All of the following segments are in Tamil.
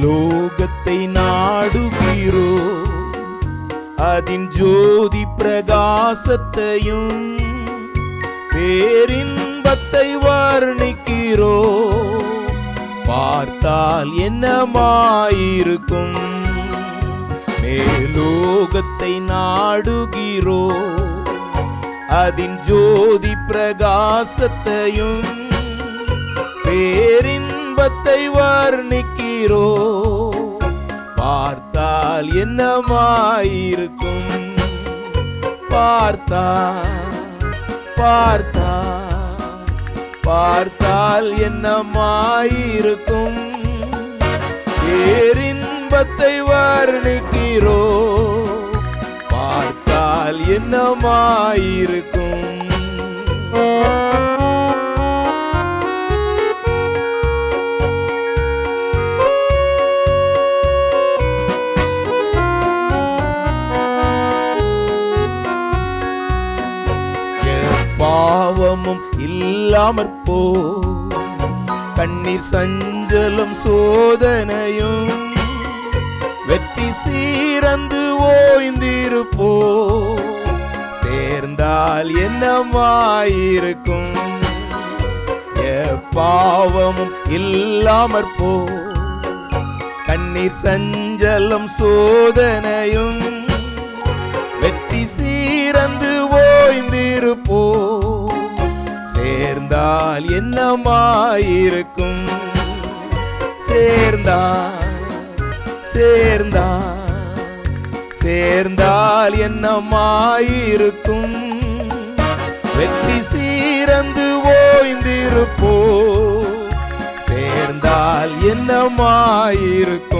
மேலோகத்தை நாடுகிறோ அதின் ஜோதி பிரகாசத்தையும் பேரின்பத்தை வர்ணிக்கிறோ பார்த்தால் என்னமாயிருக்கும்? மேலோகத்தை நாடுகிறோ அதின் ஜோதி பிரகாசத்தையும் பேரின்பத்தை வர்ணிக்கிறோ என்னமாயிருக்கும் பார்த்தா பார்த்தா பார்த்தால் என்னமாயிருக்கும் பேரின்பத்தை வர்ணிக்கிறோ? பார்த்தால் என்னமாயிருக்கும் பாவமும் இல்லாமற் போ. கண்ணீர் சஞ்சலம் சோதனையும் வெற்றி சீரந்து ஓய்ந்திருப்போ. சேர்ந்தால் என்னமாயிருக்கும் பாவமும் இல்லாமற் போ. கண்ணீர் சஞ்சலம் சோதனையும் வெற்றி சீரந்து சுகமாயிருக்கும் சேர்ந்தா சேர்ந்தால் சேர்ந்தால் என்னமாயிருக்கும். வெற்றி சீரந்து ஓய்ந்திருப்போ சேர்ந்தால் என்னமாயிருக்கும்.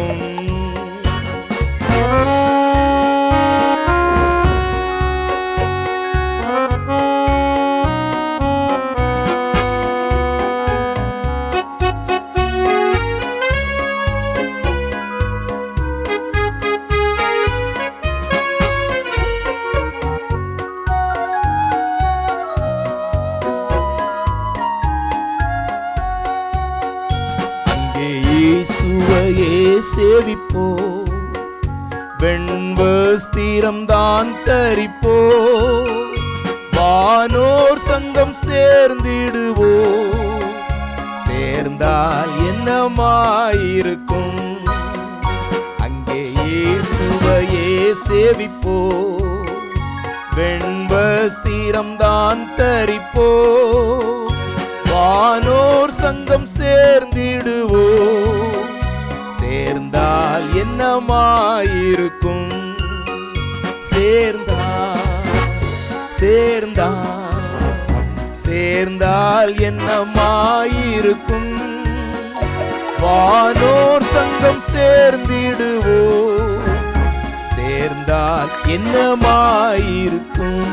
சேவிப்போ வெண்வஸ்திரம் தான் தரிப்போ. வானோர் சங்கம் சேர்ந்திடுவோ. சேர்ந்தால் என்னமாயிருக்கும்? அங்கே இயேசுவையே சேவிப்போ. வெண்வஸ்திரம் தான் தரிப்போ. வானோர் சங்கம் சேர்ந்திடு சேர்ந்தால் என்னமாயிருக்கும் சேர்ந்தால் சேர்ந்தால் சேர்ந்தால் என்னமாயிருக்கும். வானோர் சங்கம் சேர்ந்திடுவோ சேர்ந்தால் என்னமாயிருக்கும்.